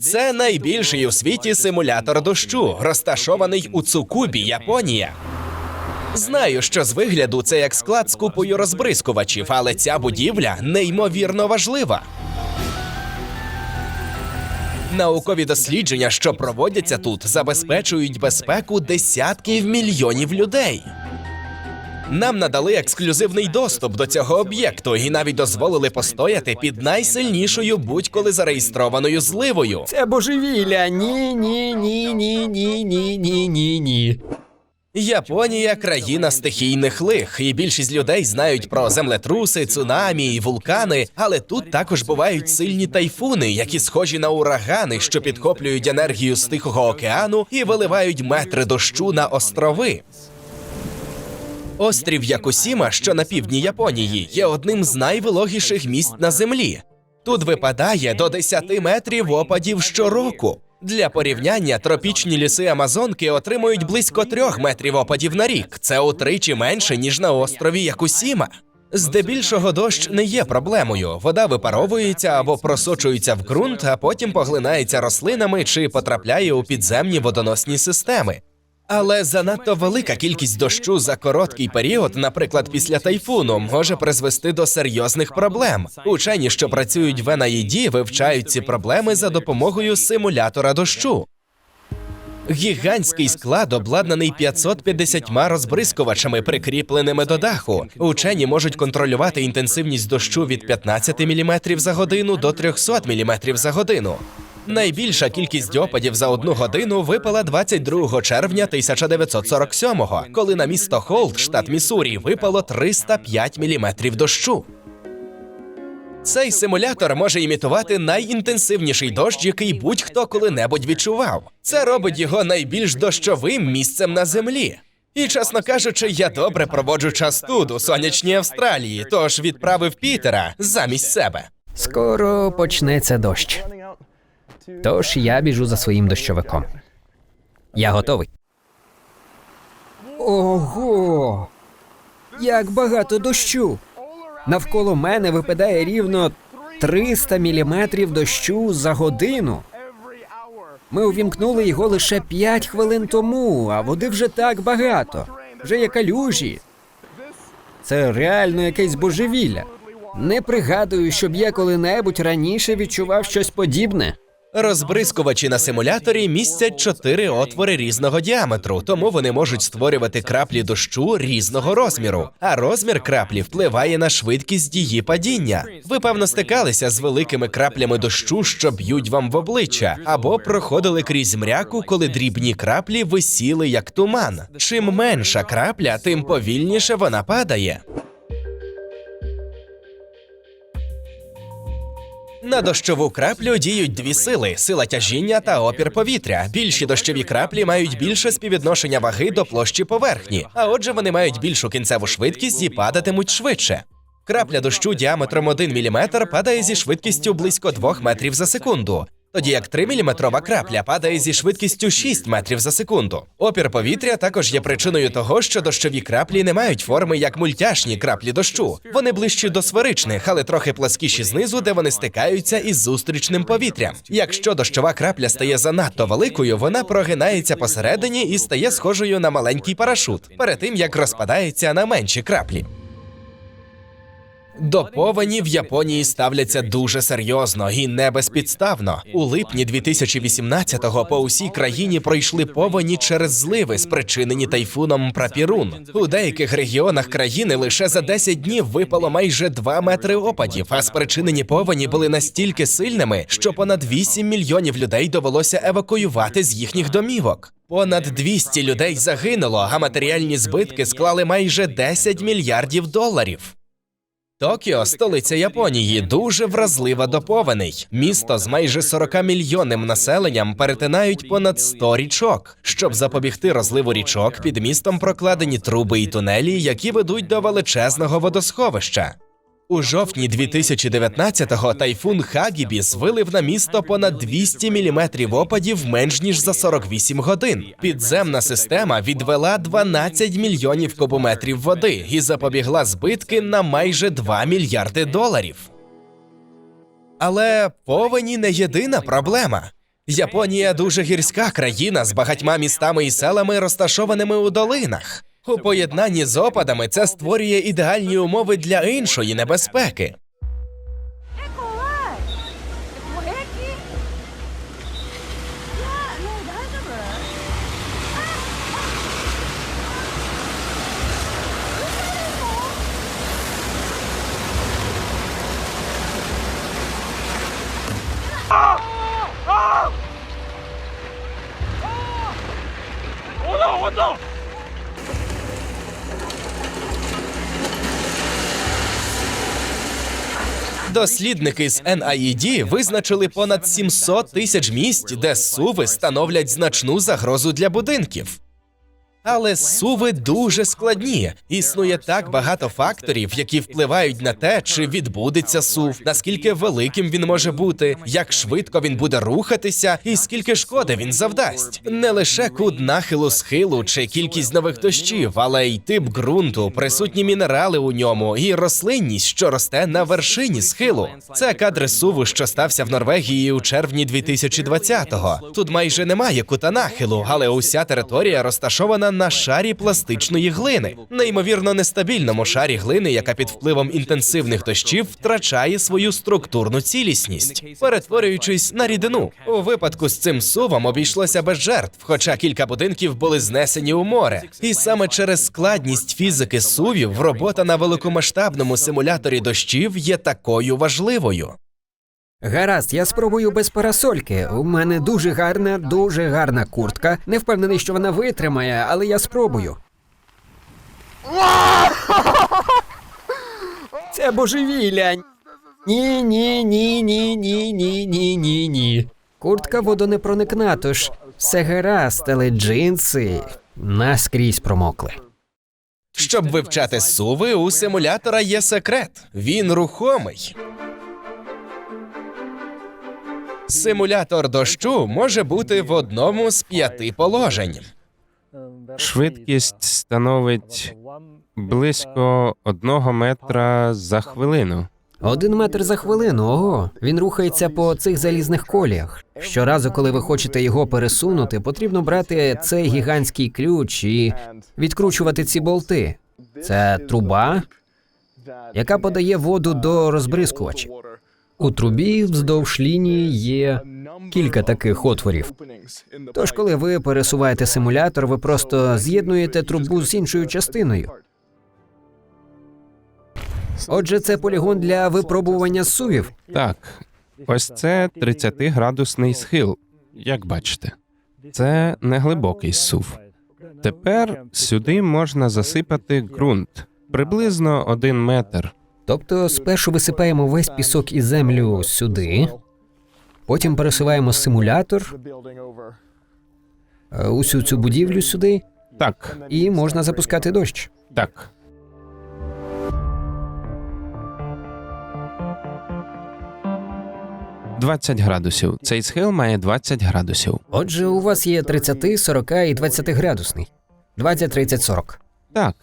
Це найбільший у світі симулятор дощу, розташований у Цукубі, Японія. Знаю, що з вигляду це як склад з купою розбризкувачів, але ця будівля неймовірно важлива. Наукові дослідження, що проводяться тут, забезпечують безпеку десятків мільйонів людей. Нам надали ексклюзивний доступ до цього об'єкту і навіть дозволили постояти під найсильнішою будь-коли зареєстрованою зливою. Це божевілля. Ні, ні, ні, ні, ні, ні, ні, ні, ні. Японія країна стихійних лих, і більшість людей знають про землетруси, цунамі і вулкани, але тут також бувають сильні тайфуни, які схожі на урагани, що підхоплюють енергію з Тихого океану і виливають метри дощу на острови. Острів Якусіма, що на півдні Японії, є одним з найвологіших місць на землі. Тут випадає до 10 метрів опадів щороку. Для порівняння тропічні ліси Амазонки отримують близько трьох метрів опадів на рік. Це утричі менше ніж на острові Якусіма. Здебільшого дощ не є проблемою. Вода випаровується або просочується в ґрунт, а потім поглинається рослинами чи потрапляє у підземні водоносні системи. Але занадто велика кількість дощу за короткий період, наприклад, після тайфуну, може призвести до серйозних проблем. Учені, що працюють в NID, вивчають ці проблеми за допомогою симулятора дощу. Гігантський склад обладнаний 550 розбризкувачами, прикріпленими до даху. Учені можуть контролювати інтенсивність дощу від 15 мм за годину до 300 мм за годину. Найбільша кількість опадів за одну годину випала 22 червня 1947-го, коли на місто Холт, штат Міссурі, випало 305 мм дощу. Цей симулятор може імітувати найінтенсивніший дощ, який будь-хто коли-небудь відчував. Це робить його найбільш дощовим місцем на землі. І, чесно кажучи, я добре проводжу час тут, у сонячній Австралії, тож відправив Пітера замість себе. Скоро почнеться дощ. Тож я біжу за своїм дощовиком. Я готовий. Ого! Як багато дощу! Навколо мене випадає рівно 300 міліметрів дощу за годину. Ми увімкнули його лише 5 хвилин тому, а води вже так багато. Вже є калюжі. Це реально якесь божевілля. Не пригадую, щоб я коли-небудь раніше відчував щось подібне. Розбризкувачі на симуляторі містять чотири отвори різного діаметру, тому вони можуть створювати краплі дощу різного розміру. А розмір краплі впливає на швидкість її падіння. Ви певно стикалися з великими краплями дощу, що б'ють вам в обличчя, або проходили крізь мряку, коли дрібні краплі висіли як туман. Чим менша крапля, тим повільніше вона падає. На дощову краплю діють дві сили: сила тяжіння та опір повітря. Більші дощові краплі мають більше співвідношення ваги до площі поверхні, а отже, вони мають більшу кінцеву швидкість і падатимуть швидше. Крапля дощу діаметром 1 мм падає зі швидкістю близько 2 метрів за секунду. Тоді як 3-мм крапля падає зі швидкістю 6 метрів за секунду. Опір повітря також є причиною того, що дощові краплі не мають форми як мультяшні краплі дощу. Вони ближчі до сферичних, але трохи пласкіші знизу, де вони стикаються із зустрічним повітрям. Якщо дощова крапля стає занадто великою, вона прогинається посередині і стає схожою на маленький парашут, перед тим як розпадається на менші краплі. До повені в Японії ставляться дуже серйозно і не безпідставно. У липні 2018-го по усій країні пройшли повені через зливи, спричинені тайфуном Прапірун. У деяких регіонах країни лише за 10 днів випало майже 2 метри опадів, а спричинені повені були настільки сильними, що понад 8 мільйонів людей довелося евакуювати з їхніх домівок. Понад 200 людей загинуло, а матеріальні збитки склали майже 10 мільярдів доларів. Токіо, столиця Японії, дуже вразлива до повеней. Місто з майже 40 мільйонним населенням перетинають понад 100 річок. Щоб запобігти розливу річок, під містом прокладені труби і тунелі, які ведуть до величезного водосховища. У жовтні 2019-го тайфун Хагібіс вилив на місто понад 200 міліметрів опадів менш ніж за 48 годин. Підземна система відвела 12 мільйонів кубометрів води і запобігла збитки на майже 2 мільярди доларів. Але повені не єдина проблема. Японія дуже гірська країна з багатьма містами і селами, розташованими у долинах. У поєднанні з опадами це створює ідеальні умови для іншої небезпеки. Дослідники з NIED визначили понад 700 тисяч місць, де суви становлять значну загрозу для будинків. Але суви дуже складні. Існує так багато факторів, які впливають на те, чи відбудеться сув, наскільки великим він може бути, як швидко він буде рухатися, і скільки шкоди він завдасть. Не лише кут нахилу схилу чи кількість нових дощів, але й тип ґрунту, присутні мінерали у ньому і рослинність, що росте на вершині схилу. Це кадри суву, що стався в Норвегії у червні 2020-го. Тут майже немає кута нахилу, але уся територія розташована на шарі пластичної глини, неймовірно нестабільному шарі глини, яка під впливом інтенсивних дощів втрачає свою структурну цілісність, перетворюючись на рідину. У випадку з цим сувом обійшлося без жертв, хоча кілька будинків були знесені у море. І саме через складність фізики сувів робота на великомасштабному симуляторі дощів є такою важливою. Гаразд, я спробую без парасольки. У мене дуже гарна, дуже гарна куртка. Не впевнений, що вона витримає, але я спробую. Це божевілля. Ні, ні, ні, ні, ні, ні, ні, ні, ні. Куртка водонепроникна, тож все гаразд, але джинси наскрізь промокли. Щоб вивчати суви, у симулятора є секрет. Він рухомий. Симулятор дощу може бути в одному з п'яти положень. Швидкість становить близько одного метра за хвилину. Один метр за хвилину. Ого, він рухається по цих залізних коліях. Щоразу, коли ви хочете його пересунути, потрібно брати цей гігантський ключ і відкручувати ці болти. Це труба, яка подає воду до розбризкувача. У трубі вздовж лінії є кілька таких отворів. Тож, коли ви пересуваєте симулятор, ви просто з'єднуєте трубу з іншою частиною. Отже, це полігон для випробування сувів. Так, ось це 30-градусний схил, як бачите. Це не глибокий сув. Тепер сюди можна засипати ґрунт приблизно один метр. Тобто, спершу висипаємо весь пісок і землю сюди, потім пересуваємо симулятор, е, усю цю будівлю сюди, Так, і можна запускати дощ. так. Двадцять градусів. Цей схил має 20 градусів. Отже, у вас є 30, 40 і 20 градусний. 20, 30, 40. Так,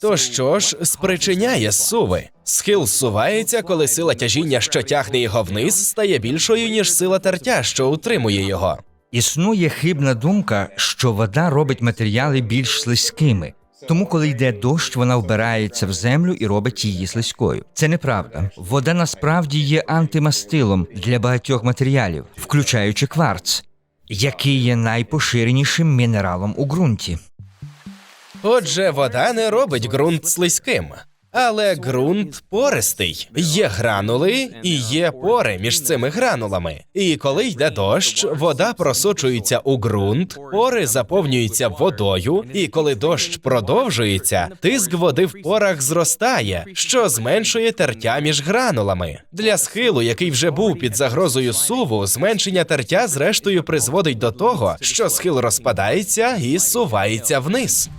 То що ж спричиняє суви? Схил сувається, коли сила тяжіння, що тягне його вниз, стає більшою, ніж сила тертя, що утримує його. Існує хибна думка, що вода робить матеріали більш слизькими. Тому, коли йде дощ, вона вбирається в землю і робить її слизькою. Це неправда. Вода насправді є антимастилом для багатьох матеріалів, включаючи кварц, який є найпоширенішим мінералом у ґрунті. Отже, вода не робить ґрунт слизьким. Але ґрунт пористий. Є гранули і є пори між цими гранулами. І коли йде дощ, вода просочується у ґрунт, пори заповнюються водою, і коли дощ продовжується, тиск води в порах зростає, що зменшує тертя між гранулами. Для схилу, який вже був під загрозою суву, зменшення тертя зрештою призводить до того, що схил розпадається і сувається вниз.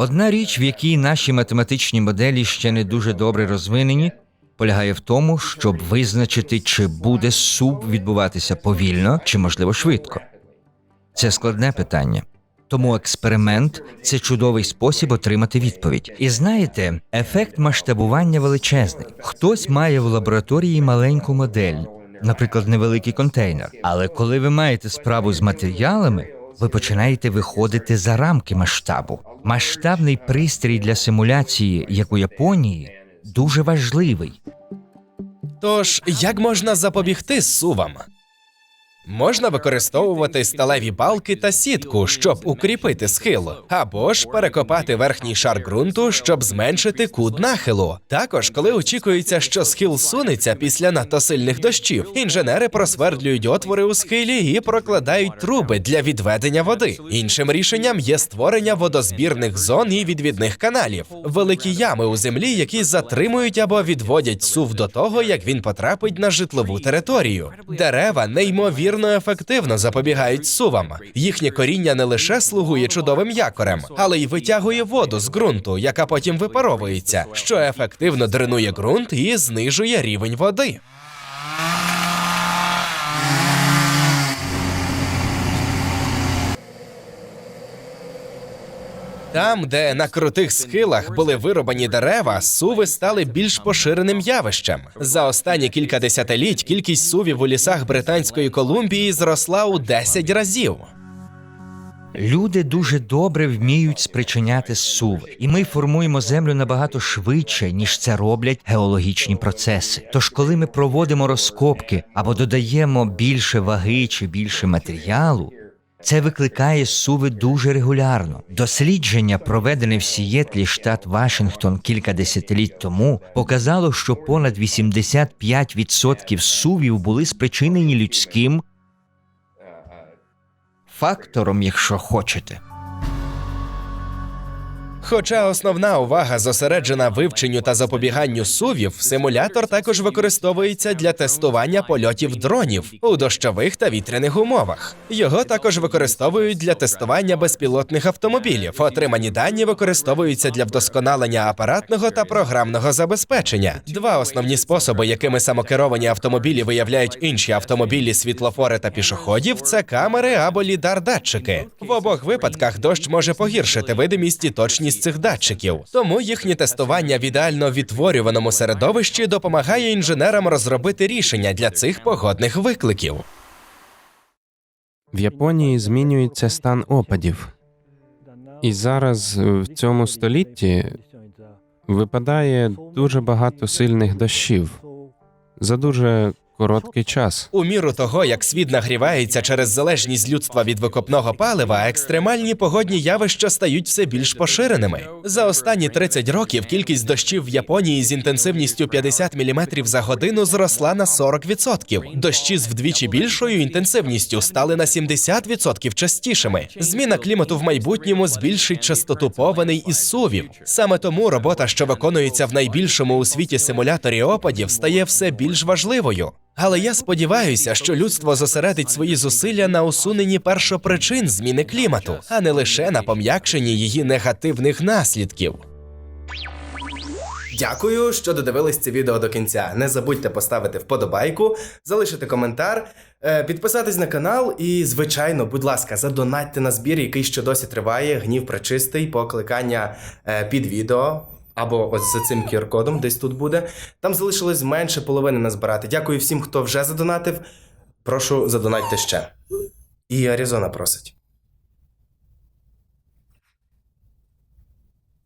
Одна річ, в якій наші математичні моделі ще не дуже добре розвинені, полягає в тому, щоб визначити, чи буде сув відбуватися повільно чи, можливо, швидко. Це складне питання. Тому експеримент це чудовий спосіб отримати відповідь. І знаєте, ефект масштабування величезний. Хтось має в лабораторії маленьку модель, наприклад, невеликий контейнер. Але коли ви маєте справу з матеріалами, ви починаєте виходити за рамки масштабу. Масштабний пристрій для симуляції, як у Японії, дуже важливий. Тож, як можна запобігти сувам? Можна використовувати сталеві балки та сітку, щоб укріпити схил, або ж перекопати верхній шар ґрунту, щоб зменшити кут нахилу. Також, коли очікується, що схил сунеться після надто сильних дощів, інженери просвердлюють отвори у схилі і прокладають труби для відведення води. Іншим рішенням є створення водозбірних зон і відвідних каналів, великі ями у землі, які затримують або відводять сув до того, як він потрапить на житлову територію. Дерева неймовірно ефективно запобігають сувам. Їхнє коріння не лише слугує чудовим якорем, але й витягує воду з ґрунту, яка потім випаровується, що ефективно дренує ґрунт і знижує рівень води. Там, де на крутих схилах були вирубані дерева, суви стали більш поширеним явищем. За останні кілька десятиліть кількість сувів у лісах Британської Колумбії зросла у 10 разів. Люди дуже добре вміють спричиняти суви, і ми формуємо землю набагато швидше, ніж це роблять геологічні процеси. Тож, коли ми проводимо розкопки або додаємо більше ваги чи більше матеріалу, це викликає суви дуже регулярно. Дослідження, проведене в Сієтлі, штат Вашингтон, кілька десятиліть тому, показало, що понад 85% сувів були спричинені людським фактором, якщо хочете. Хоча основна увага зосереджена вивченню та запобіганню сувів, симулятор також використовується для тестування польотів дронів у дощових та вітряних умовах. Його також використовують для тестування безпілотних автомобілів. Отримані дані використовуються для вдосконалення апаратного та програмного забезпечення. Два основні способи, якими самокеровані автомобілі виявляють інші автомобілі, світлофори та пішоходів, це камери або лідар-датчики. В обох випадках дощ може погіршити видимість і точність цих датчиків. Тому їхнє тестування в ідеально відтворюваному середовищі допомагає інженерам розробити рішення для цих погодних викликів. В Японії змінюється стан опадів, і зараз е, в цьому столітті випадає дуже багато сильних дощів за дуже короткий час. У міру того, як світ нагрівається через залежність людства від викопного палива, екстремальні погодні явища стають все більш поширеними. За останні 30 років кількість дощів в Японії з інтенсивністю 50 мм за годину зросла на 40%. Дощі з вдвічі більшою інтенсивністю стали на 70% частішими. Зміна клімату в майбутньому збільшить частоту повеней і сувів. Саме тому робота, що виконується в найбільшому у світі симуляторі опадів, стає все більш важливою. Але я сподіваюся, що людство зосередить свої зусилля на усуненні першопричин зміни клімату, а не лише на пом'якшенні її негативних наслідків. Дякую, що додивились це відео до кінця. Не забудьте поставити вподобайку, залишити коментар, е, підписатись на канал і, звичайно, будь ласка, задонатьте на збір, який ще досі триває. Гнів пречистий, покликання е, під відео. Або ось за цим QR-кодом, десь тут буде. Там залишилось менше половини назбирати. Дякую всім, хто вже задонатив. Прошу задонатьте ще. І Аризона просить.